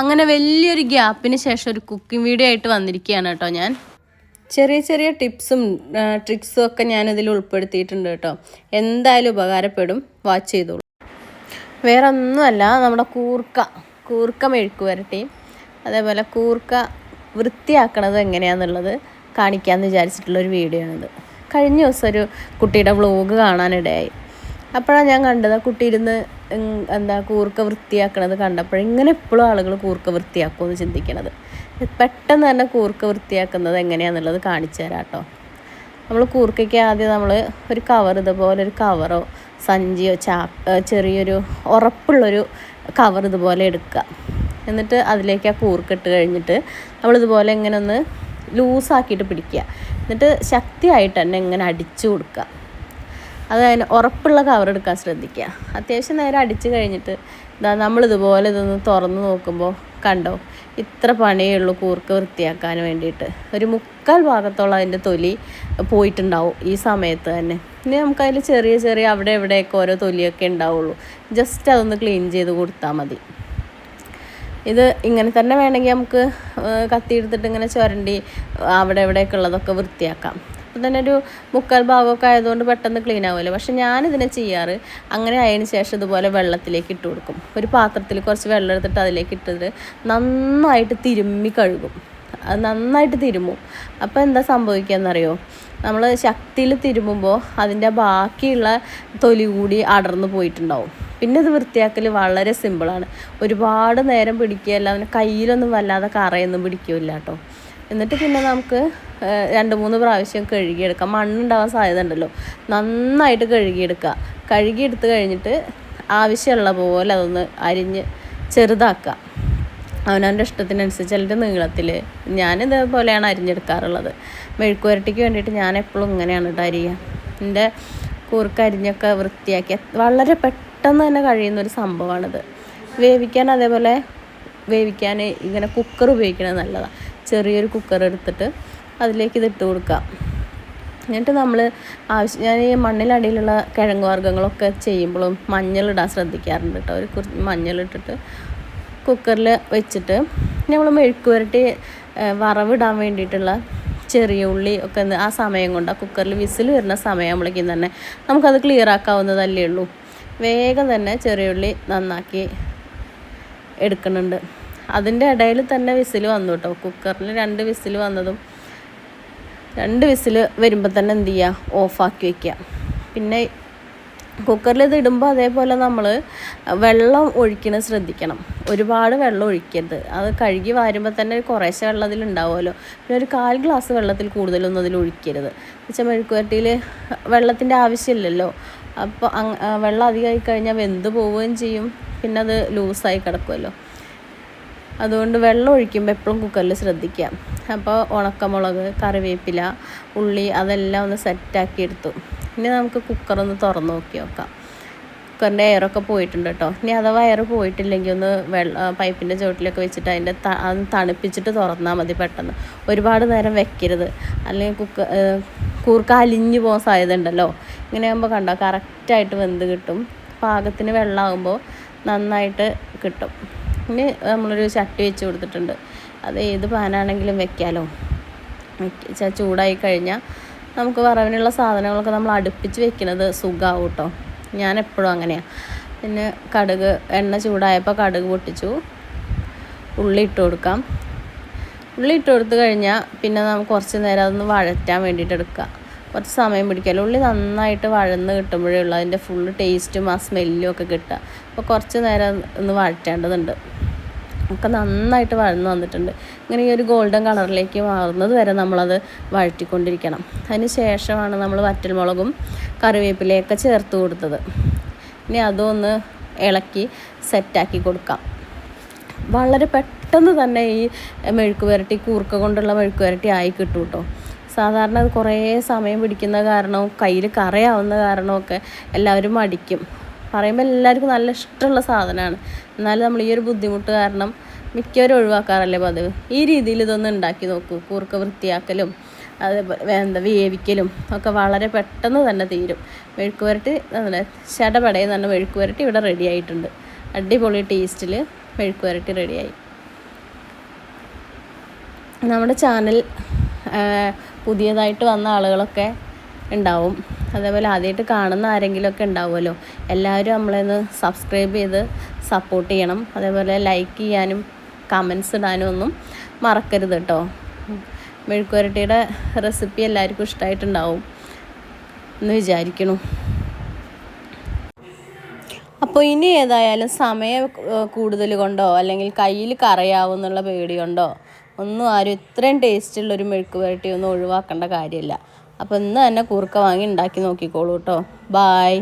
അങ്ങനെ വലിയൊരു ഗ്യാപ്പിന് ശേഷം ഒരു കുക്കിംഗ് വീഡിയോ ആയിട്ട് വന്നിരിക്കുകയാണ് കേട്ടോ ഞാൻ. ചെറിയ ചെറിയ ടിപ്സും ട്രിക്സും ഒക്കെ ഞാനിതിൽ ഉൾപ്പെടുത്തിയിട്ടുണ്ട് കേട്ടോ. എന്തായാലും ഉപകാരപ്പെടും. വാച്ച് ചെയ്തോളൂ. വേറെ ഒന്നുമല്ല നമ്മുടെ കൂർക്ക. കൂർക്ക മെഴുക്ക് വരട്ടി. അതേപോലെ കൂർക്ക വൃത്തിയാക്കണത് എങ്ങനെയാണെന്നുള്ളത് കാണിക്കാമെന്ന് വിചാരിച്ചിട്ടുള്ള ഒരു വീഡിയോ ആണിത്. കഴിഞ്ഞ ദിവസം ഒരു കുട്ടിയുടെ വ്ലോഗ് കാണാനിടയായി. അപ്പോഴാണ് ഞാൻ കണ്ടത് കുട്ടിയിരുന്ന് എന്താ കൂർക്ക വൃത്തിയാക്കണത് കണ്ടപ്പോൾ ഇങ്ങനെ എപ്പോഴും ആളുകൾ കൂർക്ക വൃത്തിയാക്കുമെന്ന് ചിന്തിക്കണത്. പെട്ടെന്ന് തന്നെ കൂർക്ക വൃത്തിയാക്കുന്നത് എങ്ങനെയാണെന്നുള്ളത് കാണിച്ചു തരാം കേട്ടോ. നമ്മൾ കൂർക്കയ്ക്ക് ആദ്യം നമ്മൾ ഒരു കവർ ഇതുപോലെ ഒരു കവറോ സഞ്ചിയോ ചാ ചെറിയൊരു ഉറപ്പുള്ളൊരു കവർ ഇതുപോലെ എടുക്കുക. എന്നിട്ട് അതിലേക്ക് ആ കൂർക്ക ഇട്ട് കഴിഞ്ഞിട്ട് നമ്മളിതുപോലെ ഇങ്ങനെ ഒന്ന് ലൂസാക്കിയിട്ട് പിടിക്കുക. എന്നിട്ട് ശക്തിയായിട്ട് തന്നെ ഇങ്ങനെ അടിച്ചു കൊടുക്കുക. അത് അതിന് ഉറപ്പുള്ള കവറെടുക്കാൻ ശ്രദ്ധിക്കുക. അത്യാവശ്യം നേരെ അടിച്ചു കഴിഞ്ഞിട്ട് ഇതാ നമ്മളിതുപോലെ ഇതൊന്ന് തുറന്ന് നോക്കുമ്പോൾ കണ്ടോ? ഇത്ര പണിയേ ഉള്ളൂ കൂർക്ക വൃത്തിയാക്കാൻ വേണ്ടിയിട്ട്. ഒരു മുക്കാൽ ഭാഗത്തോളം അതിന്റെ തൊലി പോയിട്ടുണ്ടാവും ഈ സമയത്ത് തന്നെ. ഇനി നമുക്കതിൽ ചെറിയ ചെറിയ അവിടെ എവിടെയൊക്കെ ഓരോ തൊലിയൊക്കെ ഉണ്ടാവുള്ളൂ. ജസ്റ്റ് അതൊന്ന് ക്ലീൻ ചെയ്ത് കൊടുത്താൽ മതി. ഇത് ഇങ്ങനെ തന്നെ വേണമെങ്കിൽ നമുക്ക് കത്തിയെടുത്തിട്ട് ഇങ്ങനെ ചുരണ്ടി അവിടെ എവിടെയൊക്കെ ഉള്ളതൊക്കെ വൃത്തിയാക്കാം. അപ്പം തന്നെ ഒരു മുക്കാൽ ഭാഗമൊക്കെ ആയതുകൊണ്ട് പെട്ടെന്ന് ക്ലീൻ ആവുമല്ലോ. പക്ഷെ ഞാനിതിനെ ചെയ്യാറ്. അങ്ങനെ ആയതിനു ശേഷം ഇതുപോലെ വെള്ളത്തിലേക്ക് ഇട്ട് കൊടുക്കും. ഒരു പാത്രത്തിൽ കുറച്ച് വെള്ളം എടുത്തിട്ട് അതിലേക്ക് ഇട്ടത് നന്നായിട്ട് തിരുമ്മി കഴുകും. അത് നന്നായിട്ട് തിരുമ്മും അപ്പോൾ എന്താ സംഭവിക്കുകയെന്നറിയോ നമ്മൾ ശക്തിയിൽ തിരുമ്മുമ്പോൾ അതിന്റെ ബാക്കിയുള്ള തൊലി കൂടി അടർന്നു പോയിട്ടുണ്ടാവും. പിന്നെ ഇത് വൃത്തിയാക്കൽ വളരെ സിമ്പിളാണ് ഒരുപാട് നേരം പിടിക്കുകയല്ല. അവന് കയ്യിലൊന്നും വല്ലാതെ കറയൊന്നും പിടിക്കില്ല കേട്ടോ എന്നിട്ട് പിന്നെ നമുക്ക് രണ്ട് മൂന്ന് പ്രാവശ്യം കഴുകിയെടുക്കാം. മണ്ണുണ്ടാവാൻ സാധ്യത ഉണ്ടല്ലോ നന്നായിട്ട് കഴുകിയെടുക്കുക. കഴുകിയെടുത്ത് കഴിഞ്ഞിട്ട് ആവശ്യമുള്ള പോലെ അതൊന്ന് അരിഞ്ഞ് ചെറുതാക്കുക. അവനവന്റെ ഇഷ്ടത്തിനനുസരിച്ച് അതിന്റെ നീളത്തിൽ ഞാൻ ഇതേപോലെയാണ് അരിഞ്ഞെടുക്കാറുള്ളത്. മെഴുക്കുവരട്ടിക്ക് വേണ്ടിയിട്ട് ഞാൻ എപ്പോഴും ഇങ്ങനെയാണ് കേട്ടോ അരിയുക. എന്റെ കൂർക്കരിഞ്ഞൊക്കെ വൃത്തിയാക്കി വളരെ പെട്ടെന്ന് തന്നെ കഴിയുന്ന ഒരു സംഭവമാണിത്. വേവിക്കാൻ അതേപോലെ വേവിക്കാൻ ഇങ്ങനെ കുക്കർ ഉപയോഗിക്കണത് നല്ലതാണ്. ചെറിയൊരു കുക്കർ എടുത്തിട്ട് അതിലേക്ക് ഇത് ഇട്ട് കൊടുക്കുക. എന്നിട്ട് നമ്മൾ ആവശ്യം ഞാൻ ഈ മണ്ണിലടിയിലുള്ള കിഴങ്ങ് വർഗങ്ങളൊക്കെ ചെയ്യുമ്പോഴും മഞ്ഞളിടാൻ ശ്രദ്ധിക്കാറുണ്ട് കേട്ടോ. ഒരു കുറച്ച് മഞ്ഞളിട്ടിട്ട് കുക്കറിൽ വെച്ചിട്ട് നമ്മൾ മെഴുക്ക് പുരട്ടി വറവിടാൻ വേണ്ടിയിട്ടുള്ള ചെറിയ ഉള്ളി ഒക്കെ ആ സമയം കൊണ്ട് ആ കുക്കറിൽ വിസിൽ വരുന്ന സമയമാകുമ്പോഴേക്കും തന്നെ നമുക്കത് ക്ലിയർ ആക്കാവുന്നതല്ലേ ഉള്ളൂ. വേഗം തന്നെ ചെറിയ ഉള്ളി നന്നാക്കി എടുക്കുന്നുണ്ട്. അതിന്റെ ഇടയിൽ തന്നെ വിസിൽ വന്നു കേട്ടോ. കുക്കറിൽ രണ്ട് വിസിൽ വന്നതും രണ്ട് വിസിൽ വരുമ്പോൾ തന്നെ എന്ത് ചെയ്യുക ഓഫാക്കി വയ്ക്കുക പിന്നെ കുക്കറിൽ ഇത് ഇടുമ്പോൾ അതേപോലെ നമ്മൾ വെള്ളം ഒഴിക്കണത് ശ്രദ്ധിക്കണം. ഒരുപാട് വെള്ളം ഒഴിക്കരുത്. അത് കഴുകി വാരുമ്പോൾ തന്നെ കുറേശ്ശെ വെള്ളം അതിലുണ്ടാവുമല്ലോ പിന്നെ ഒരു കാൽ ഗ്ലാസ് വെള്ളത്തിൽ കൂടുതലൊന്നും അതിൽ ഒഴിക്കരുത്. വെച്ചാൽ മെഴുക്കുവരട്ടിയിൽ വെള്ളത്തിന്റെ ആവശ്യമില്ലല്ലോ. അപ്പോൾ വെള്ളം അധികമായി കഴിഞ്ഞാൽ വെന്ത് പോവുകയും ചെയ്യും. പിന്നെ അത് ലൂസായി കിടക്കുമല്ലോ. അതുകൊണ്ട് വെള്ളം ഒഴിക്കുമ്പോൾ എപ്പോഴും കുക്കറിൽ ശ്രദ്ധിക്കുക അപ്പോൾ ഉണക്കമുളക് കറിവേപ്പില ഉള്ളി അതെല്ലാം ഒന്ന് സെറ്റാക്കി എടുത്തു. ഇനി നമുക്ക് കുക്കറൊന്ന് തുറന്ന് നോക്കി നോക്കാം. കുക്കറിന്റെ എയറൊക്കെ പോയിട്ടുണ്ട് കേട്ടോ ഇനി അഥവാ എയർ പോയിട്ടില്ലെങ്കിൽ ഒന്ന് വെള്ള പൈപ്പിന്റെ ചുവട്ടിലൊക്കെ വെച്ചിട്ട് അതിന്റെ ത തണുപ്പിച്ചിട്ട് തുറന്നാൽ മതി പെട്ടെന്ന്. ഒരുപാട് നേരം വെക്കരുത്. അല്ലെങ്കിൽ കുക്കർ കൂർക്ക അലിഞ്ഞു പോകാൻ സാധ്യത ഉണ്ടല്ലോ. ഇങ്ങനെ ആകുമ്പോൾ കണ്ടോ കറക്റ്റായിട്ട് വെന്ത് കിട്ടും. പാകത്തിന് വെള്ളമാകുമ്പോൾ നന്നായിട്ട് കിട്ടും. ഇനി നമ്മളൊരു ചട്ടി വെച്ച് കൊടുത്തിട്ടുണ്ട്. അത് ഏത് പാനാണെങ്കിലും വെക്കാമല്ലോ ചൂടായി കഴിഞ്ഞാൽ നമുക്ക് വറവിനുള്ള സാധനങ്ങളൊക്കെ നമ്മൾ അടുപ്പിച്ച് വെക്കുന്നത് സുഖമാവും കേട്ടോ ഞാൻ എപ്പോഴും അങ്ങനെയാണ് പിന്നെ കടുക് എണ്ണ ചൂടായപ്പോൾ കടുക് പൊട്ടിച്ചു. ഉള്ളി ഇട്ട് കൊടുക്കാം. ഉള്ളി ഇട്ട് കൊടുത്തു കഴിഞ്ഞാൽ പിന്നെ നമുക്ക് കുറച്ച് നേരം അതൊന്ന് വഴറ്റാൻ വേണ്ടിയിട്ട് എടുക്കുക. കുറച്ച് സമയം പിടിക്കാമല്ലോ ഉള്ളി നന്നായിട്ട് വഴന്ന് കിട്ടുമ്പോഴേ ഉള്ളൂ. അതിന്റെ ഫുള്ള് ടേസ്റ്റും ആ സ്മെല്ലും ഒക്കെ കിട്ടുക. അപ്പോൾ കുറച്ച് നേരം ഒന്ന് വഴറ്റേണ്ടതുണ്ട്. ഒക്കെ നന്നായിട്ട് വഴന്ന് വന്നിട്ടുണ്ട്. ഇങ്ങനെ ഈ ഒരു ഗോൾഡൻ കളറിലേക്ക് മാറുന്നത് വരെ നമ്മളത് വഴറ്റിക്കൊണ്ടിരിക്കണം. അതിന് ശേഷമാണ് നമ്മൾ വറ്റൽമുളകും കറിവേപ്പിലയൊക്കെ ചേർത്ത് കൊടുത്തത്. ഇനി അതൊന്ന് ഇളക്കി സെറ്റാക്കി കൊടുക്കാം. വളരെ പെട്ടെന്ന് തന്നെ ഈ മെഴുക്ക് പുരട്ടി കൂർക്ക കൊണ്ടുള്ള മെഴുക്ക് പുരട്ടി ആയി കിട്ടും കേട്ടോ സാധാരണ അത് കുറേ സമയം പിടിക്കുന്ന കാരണവും കയ്യിൽ കറയാവുന്ന കാരണമൊക്കെ എല്ലാവരും മടിക്കും. പറയുമ്പോൾ എല്ലാവർക്കും നല്ല ഇഷ്ടമുള്ള സാധനമാണ്. എന്നാലും നമ്മൾ ഈ ഒരു ബുദ്ധിമുട്ട് കാരണം മിക്കവരും ഒഴിവാക്കാറല്ലേ പതിവ്. ഈ രീതിയിൽ ഇതൊന്ന് ഉണ്ടാക്കി നോക്കൂ. കൂർക്ക വൃത്തിയാക്കലും അതേപോലെ എന്താ വേവിക്കലും ഒക്കെ വളരെ പെട്ടെന്ന് തന്നെ തീരും. മെഴുക്ക് പുരട്ടി നമ്മുടെ ചടപടയിൽ തന്നെ മെഴുക്ക് പുരട്ടി ഇവിടെ റെഡി ആയിട്ടുണ്ട്. അടിപൊളി ടേസ്റ്റിൽ മെഴുക്ക് പുരട്ടി റെഡിയായി നമ്മുടെ ചാനൽ പുതിയതായിട്ട് വന്ന ആളുകളൊക്കെ ഉണ്ടാവും. അതേപോലെ ആദ്യമായിട്ട് കാണുന്ന ആരെങ്കിലുമൊക്കെ ഉണ്ടാവുമല്ലോ എല്ലാവരും നമ്മളെന്ന് സബ്സ്ക്രൈബ് ചെയ്ത് സപ്പോർട്ട് ചെയ്യണം. അതേപോലെ ലൈക്ക് ചെയ്യാനും കമൻസ് ഇടാനും ഒന്നും മറക്കരുത് കേട്ടോ മെഴുക്കുവരട്ടിയുടെ റെസിപ്പി എല്ലാവർക്കും ഇഷ്ടമായിട്ടുണ്ടാവും എന്ന് വിചാരിക്കണു അപ്പോൾ ഇനി ഏതായാലും സമയം കൂടുതൽ കൊണ്ടോ അല്ലെങ്കിൽ കയ്യിൽ കറയാവും പേടി കൊണ്ടോ ഒന്നും ആരും ഇത്രയും ടേസ്റ്റുള്ളൊരു മെഴുക്ക് പുരട്ടി ഒന്നും ഒഴിവാക്കേണ്ട കാര്യമില്ല. അപ്പോൾ ഇന്ന് തന്നെ കൂർക്ക വാങ്ങി ഉണ്ടാക്കി നോക്കിക്കോളൂ കേട്ടോ ബായ്